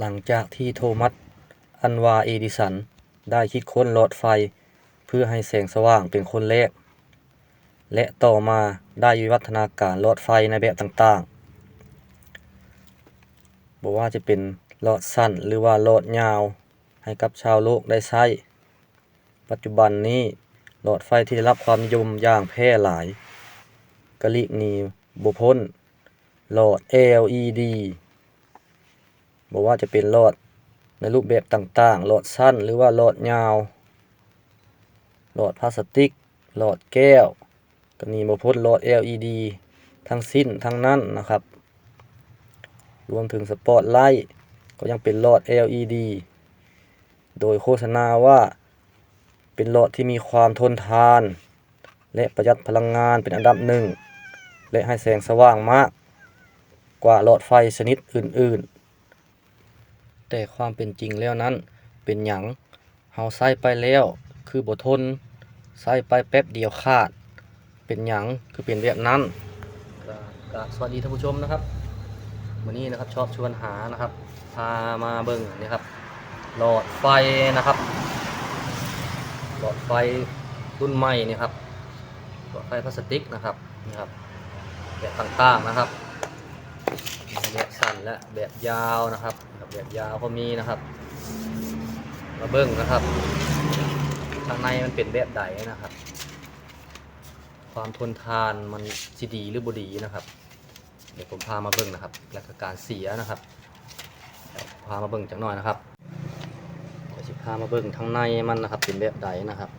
หลังจากที่โทมัส อันวาเอดิสัน ได้คิดค้นหลอดไฟ เพื่อให้แสงสว่างเป็นคนแรก และต่อมาได้วิวัฒนาการหลอดไฟในแบบต่างๆบ่ว่าจะเป็นหลอดสั้นหรือว่าหลอดยาว ให้กับชาวโลกได้ใช้ ปัจจุบันนี้หลอดไฟที่ได้รับความนิยมอย่างแพร่หลายก็หลีกนีบพ้นหลอด LED บ่ว่าจะเป็นหลอดในรูปแบบต่างๆ หลอดสั้นหรือว่าหลอดยาว หลอดพลาสติก หลอดแก้ว ก็หนีบ่พ้นหลอด LED ทั้งสิ้นทั้งนั้นนะครับ รวมถึงสปอตไลท์ก็ยังเป็นหลอด LED โดยโฆษณาว่าเป็นหลอดที่มีความทนทาน และประหยัดพลังงานเป็นอันดับหนึ่ง และให้แสงสว่างมากกว่าหลอดไฟชนิดอื่น ๆ แต่ความเป็นจริงแล้วนั้น เป็นหยังเฮาใช้ไปแล้ว คือบ่ทนใช้ไปแป๊บเดียวขาด เป็นหยังคือเป็นแบบนั้นก็สวัสดีท่านผู้ชมนะครับวันนี้นะครับชอบชวนหานะครับ พามาเบิ่งนี่ครับ หลอดไฟนะครับ หลอดไฟรุ่นใหม่นี่ครับ หลอดไฟพลาสติกนะครับนี่ครับแบบต่างๆนะครับ แบบสั้นและแบบยาวนะครับ แบบยาวก็มีนะครับ มาเบิ้งนะครับข้างในมันเป็นแบบใดนะครับ ความทนทานมันสิดีหรือบ่ดีนะครับ เดี๋ยวผมพามาเบิ้งนะครับหลักการเสียนะครับพามาเบิ้งจักหน่อยนะครับเดี๋ยวสิพามาเบิ้งทางในมันนะครับ เป็นแบบใดนะครับ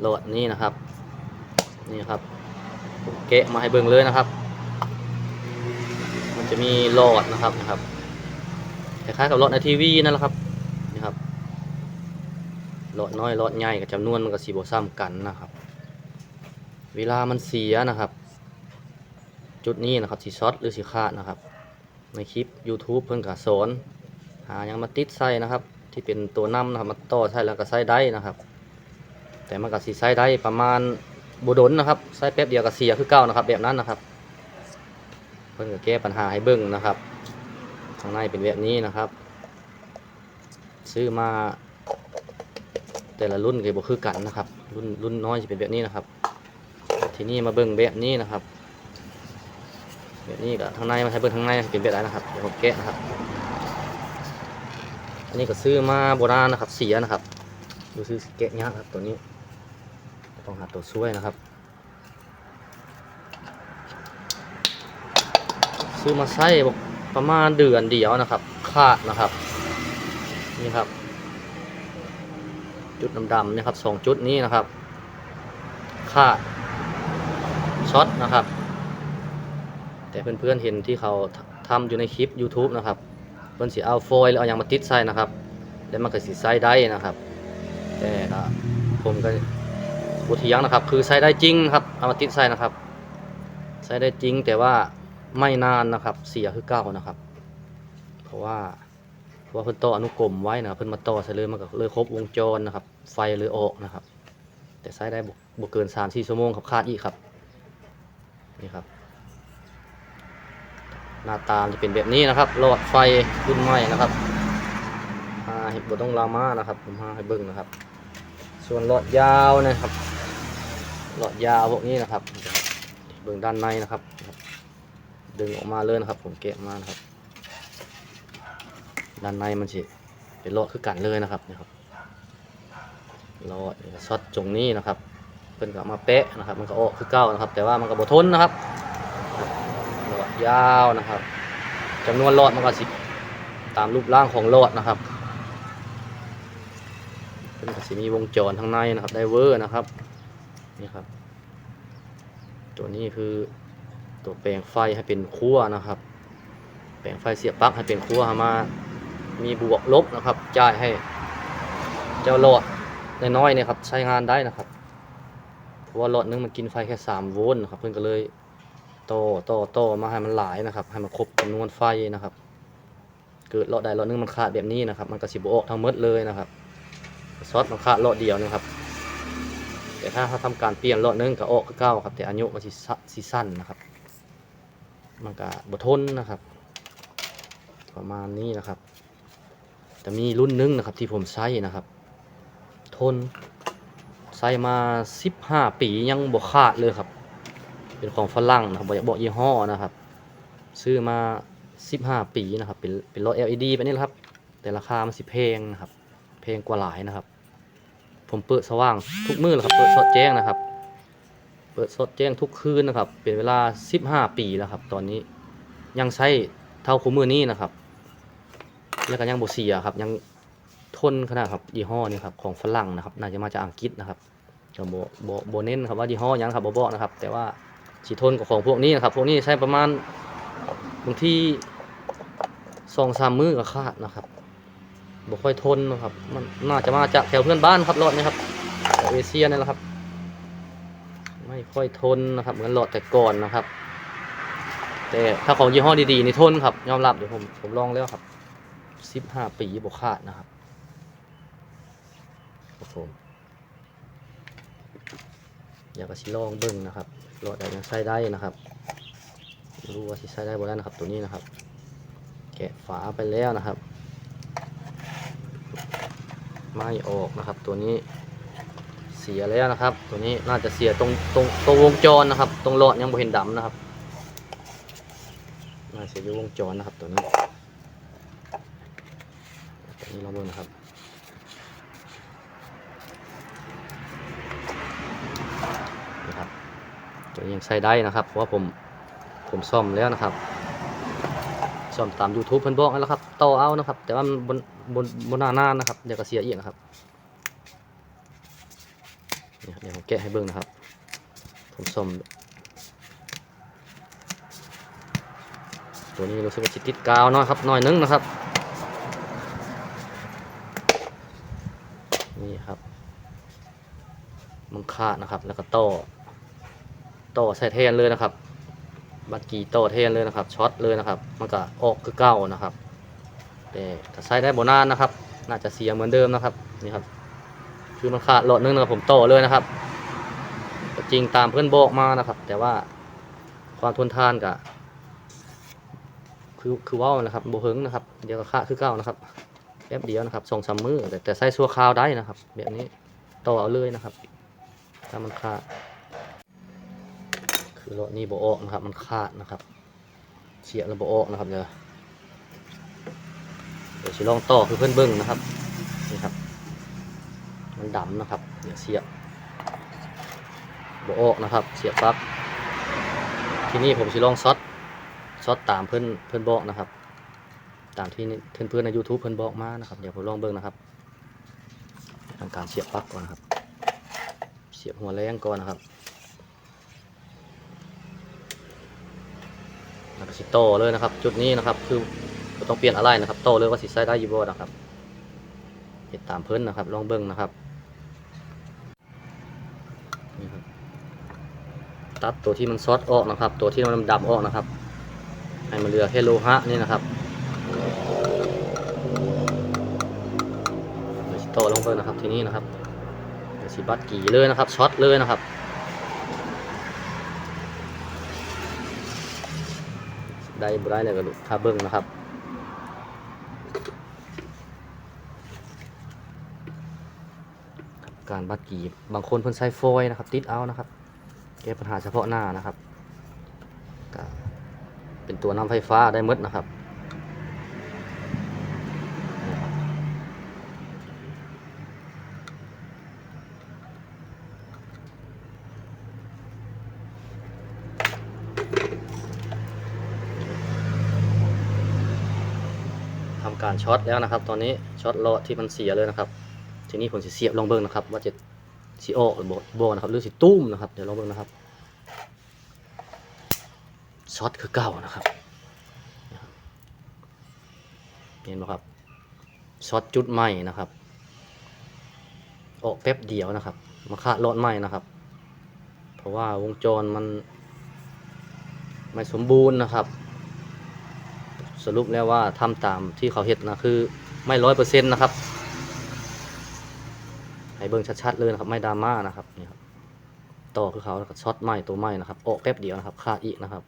โหลดนี้นะครับ นี่ครับผมแกะมาให้เบิ้งเลยนะครับ จะมีหลอดนะครับนะครับคล้ายๆกับหลอดในทีวีนั่นแหละครับนี่ครับหลอดน้อยหลอดใหญ่กับจำนวนมันก็สีโบซ้ำกันนะครับ เวลามันเสียนะครับ จุดนี้นะครับสีช็อตหรือสีขาดนะครับ ในคลิป YouTube เพิ่นก็สอนหายังมาติดใส่นะครับ ที่เป็นตัวนำนะครับมาต่อใส่แล้วก็ใส่ได้นะครับ แต่มันก็สีใส่ได้ประมาณบุดนนะครับใส่แป๊บเดียวก็เสียคือเก่านะครับ แบบนั้นนะครับ พิ่นก็แก้ปัญหาให้เบิ่งนะครับข้างในเป็นแบบนี้นะครับ ซื้อมา แต่ละรุ่นก็บ่คือกันนะครับ รุ่นรุ่นน้อยจะเป็นแบบนี้นะครับ ทีนี้มาเบิ่งแบบนี้นะครับแบบนี้ก็ทางในมาให้เบิ่งทางในเป็นแบบไหนนะครับเดี๋ยวผมแกะนะครับ อันนี้ก็ซื้อมาโบราณนะครับเสียนะครับดูซื้อแกะยากครับตัวนี้ต้องหาตัวช่วยนะครับ ซื้อมาใช้ประมาณเดือนเดียวนะครับ ขาดนะครับ นี่ครับ จุดดำๆนี่ครับสองจุดนี้นะครับ ขาดช็อตนะครับ แต่เพื่อนๆเห็นที่เขาทำอยู่ในคลิป YouTube นะครับเพื่อนสีเอาโฟอยล์หรือเอาอยางมาติดใส่นะครับ แล้วมันก็สีใส่ได้นะครับ แต่ก็ผมก็บุทียังนะครับ คือใส่ได้จริงครับเอามาติดใส่นะครับใช้ได้จริงแต่ว่า ไม่นานนะครับ เสียคือเก่านะครับ เพราะว่าเพราะว่าเพิ่นต่ออนุกรมไว้นะเพิ่นมาต่อใส่เลยมันก็เลยครบวงจรนะครับ ไฟเลยออกนะครับ แต่ใช้ได้บ่บ่เกิน3 4ชั่วโมงครับขาดอีกครับนี่ครับ หน้าตาจะเป็นแบบนี้นะครับหลอดไฟรุ่นใหม่นะครับอ่าเห็นบ่ต้องลามานะครับ ผมหาให้เบิ่งนะครับ ส่วนหลอดยาวนะครับ หลอดยาวพวกนี้นะครับ เบื้งด้านในนะครับ ดึงออกมาเลยนะครับ ผมแกะมานะครับ ด้านในมันสิเป็นหลอดคือกันเลยนะครับนี่ครับหลอดช็อตตรงนี้นะครับเพิ่นก็มาแปะนะครับ มันก็ออกคือเก้านะครับ แต่ว่ามันก็บ่ทนนะครับหลอดยาวนะครับจำนวนหลอดมันก็สิตามรูปร่างของหลอดนะครับเพิ่นก็สิมีวงจรข้างในนะครับไดเวอร์นะครับนี่ครับ ตัวนี้คือ ตัวแปลงไฟให้เป็นขั้วนะครับ แปลงไฟเสียบปลั๊กให้เป็นขั้วมา มีบวกลบนะครับจ่ายให้ เจ้าหลอดน้อยๆเนี่ยครับใช้งานได้นะครับเพราะว่าหลอดนึงมันกินไฟแค่3โวลต์นะครับเพื่อนก็เลยโตโตโตมาให้มันหลายนะครับ ให้มันครบจำนวนไฟนะครับ เกิดหลอดใดหลอดนึงมันขาดแบบนี้นะครับ มันก็สิบออกทั้งหมดเลยนะครับซอสมันขาดหลอดเดียวนะครับ แต่ถ้าเขาทำการเปลี่ยนหลอดหนึงก็ออกคือเก่าครับ แต่อายุก็สิสั้นนะครับ มันก็บทนนะครับ ประมาณนี้นะครับ แต่มีรุ่นหนึงนะครับที่ผมใช้นะครับ ทนใช้มา15ปียังบ่ขาดเลยครับ เป็นของฝรั่งนะครับบอกบอกยี่ห้อนะครับ ซื้อมา15ปีนะครับ เป็นเป็นรถ LED ไปนี่ละครับ แต่ราคามันสิแพงนะครับแพงกว่าหลายนะครับ ผมเปิดสว่างทุกมื้อเลยครับ เปิดสดแจ้งนะครับ เปิดสดแจ้งทุกคืนนะครับ เป็นเวลา 15 ปีแล้วครับ ตอนนี้ยังใช้เท่าคู่มือนี้นะครับแล้วก็ยังบเสียครับ ยังทนขนาดครับยี่ห้อนี้ครับของฝรั่งนะครับ น่าจะมาจากอังกฤษนะครับก็บ่บ่บ่เน้นครับว่ายี่ห้อยังครับบ่บอนะครับ แต่ว่าสิทนกับของพวกนี้นะครับ พวกนี้ใช้ประมาณบางทีสองสามมื้อก็ขาดนะครับบ่ค่อยทนนะครับ มันน่าจะมาจากแถวเพื่อนบ้านครับรถนี้ครับแถวเอเชียนี่แหละครับ ไม่ค่อยทนนะครับ เหมือนรถแต่ก่อนนะครับ แต่ถ้าของยี่ห้อดีๆนี่ทนครับยอมรับเดี๋ยวผมผมลองแล้วครับสิบห้าปีบวขาดนะครับครับผมอยากจะชิลองเบิ้งนะครับรถยังใช้ได้นะครับรู้ว่าสิใช้ได้บ่ได้นะครับตัวนี้นะครับ แกะฝาไปแล้วนะครับ ไม่ออกนะครับตัวนี้ เสียแล้วนะครับ ตัวนี้น่าจะเสียตรงตรงตรงวงจรนะครับ ตรงหลอดยังบ่เห็นดำนะครับน่าเสียอยู่วงจรนะครับตัวนี้ตัวนี้เราเบิ่งนะครับนี่ครับ ตัวนี้ยังใช้ได้นะครับ เพราะว่าผมผมซ่อมแล้วนะครับซ่อมตาม YouTube เพิ่นบอกแหละครับต่อเอานะครับ แต่ว่าบนบนบนหน้านานนะครับเดี๋ยวก็เสียอีกนะครับนี่ครับเดี๋ยวผม แกะให้เบิ่งนะครับ ผมซ่อมตัวนี้รู้สึกว่าจิติดกาวเนาะครับน่อยนึงนะครับ นี่ครับ มันขานะครับ แล้วก็โต่อต่อใส่แทนเลยนะครับบัตรกีโต่อแทนเลยนะครับ ช็อตเลยนะครับ มันก็ออกคือเก่านะครับแต่ถ้าใช้ได้บ่นานนะครับ น่าจะเสียเหมือนเดิมนะครับ นี่ครับ คือมันขาดหลอดนึงนะครับผมโตเลยนะครับ จริงตามเพื่อนบอกมานะครับ แต่ว่าความทนทานกับคือคือว่าวนะครับโบเฮงนะครับ เดี๋ยวก็ค่าคือเก่านะครับแป๊บเดียวนะครับส่งซัมมือแต่แต่ใส่ซัวคาวได้นะครับ แบบนี้ต่อเอาเลยนะครับ ถ้ามันขาดคือรถนี้โบออกนะครับ มันขาดนะครับเสียแล้วโบออกนะครับเดี๋ยวเดี๋ยวสิลองต่อคือเพื่อนเบิ้งนะครับนี่ครับ มันดำนะครับ เดี๋ยวเสียบ โบออกนะครับ เสียบปลั๊กทีนี้ผมสิลองซ็อตช็อตตามเพื่อนเพื่อนบอกนะครับ ตามที่เพื่อนเพื่อนใน YouTube เพื่อนบอกมานะครับ เดี๋ยวผมลองเบิ่งนะครับทำการเสียบปลั๊กก่อนนะครับ เสียบหัวแรงก่อนนะครับแล้วก็สิโตเลยนะครับ จุดนี้นะครับคือต้องเปลี่ยนอะไรนะครับ โตเลยว่าสิใช้ได้ยี่บ่นะครับเห็ดตามเพื่อนนะครับ ลองเบิ่งนะครับนี่ครับ ตัดตัวที่มันซอสออกนะครับ ตัวที่มันดำออกนะครับ ให้มันเหลือแค่โลหะนี่นะครับเดี๋ยวสิโตะลงไปนะครับทีนี้นะครับเดี๋ยวสิบัดกี่เลยนะครับช็อตเลยนะครับได้บ่ได้เลยก็ดูถ้าเบิ้งนะครับการบัดกี่บางคนเพิ่นใช้ฟอยนะครับ ติดเอานะครับ แก้ปัญหาเฉพาะหน้านะครับ เป็นตัวนำไฟฟ้าได้หมดนะครับทำการช็อตแล้วนะครับ ตอนนี้ช็อตโลอที่มันเสียเลยนะครับ ทีนี้ผมจะเสียบลองเบิ้งนะครับ ว่าจะ สีออกหรือโบนะครับหรือสีตุ้มนะครับ เดี๋ยวลองเบิ้งนะครับช็อตคือเก่านะครับเห็นไหมครับช็อตจุดใหม่นะครับ ออกแป๊บเดียวนะครับ มาคาดรถใหม่นะครับ เพราะว่าวงจรมันไม่สมบูรณ์นะครับ สรุปแล้วว่าทำตามที่เขาเห็ดนะคือไม่ร้อยเปอร์เซ็นต์นะครับ ให้เบิ่งชัดๆเลยนะครับ ไม่ดราม่านะครับนี่ครับต่อคือเขาช็อตไหมตัวไหมนะครับออกแป๊บเดียวนะครับขาอีกนะครับ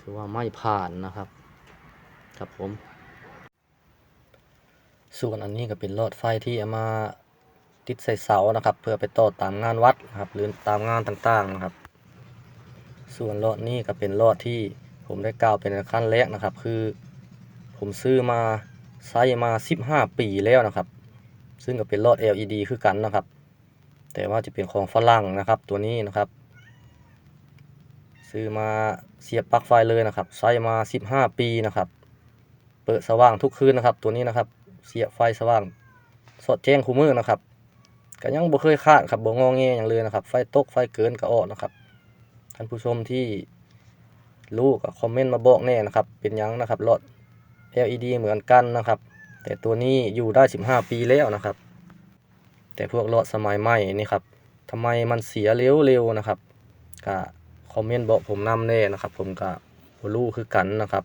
คือว่าไม่ผ่านนะครับ ครับผม ส่วนอันนี้ก็เป็นหลอดไฟที่เอามาติดใส่เสานะครับ เพื่อไปต่อตามงานวัดนะครับ หรือตามงานต่างๆนะครับ ส่วนหลอดนี้ก็เป็นหลอดที่ผมได้กล่าวเป็นขั้นแรกนะครับ คือ ผมซื้อมาใช้มา 15 ปีแล้วนะครับ ซึ่งก็เป็นหลอด LED คือกันนะครับ แต่ว่าจะเป็นของฝรั่งนะครับตัวนี้นะครับ ซื้อมาเสียบปลั๊กไฟเลยนะครับใช้มา 15 ปีนะครับ เปิดสว่างทุกคืนนะครับ ตัวนี้นะครับเสียบไฟสว่างสดแจ้งคู่มือนะครับก็ยังบ่เคยขาดครับบ่งอแงหยังเลยนะครับ ไฟตกไฟเกินก็ออกนะครับท่านผู้ชมที่รู้ก็คอมเมนต์มาบอกแน่นะครับ เป็นยังนะครับหลอด LED เหมือนกันนะครับ แต่ตัวนี้อยู่ได้ 15 ปีแล้วนะครับ แต่พวกรถสมัยใหม่นี่ครับทำไมมันเสียเร็วๆนะครับก็คอมเมนต์บอกผมนำแน่นะครับ ผมก็บ่รู้คือกันนะครับ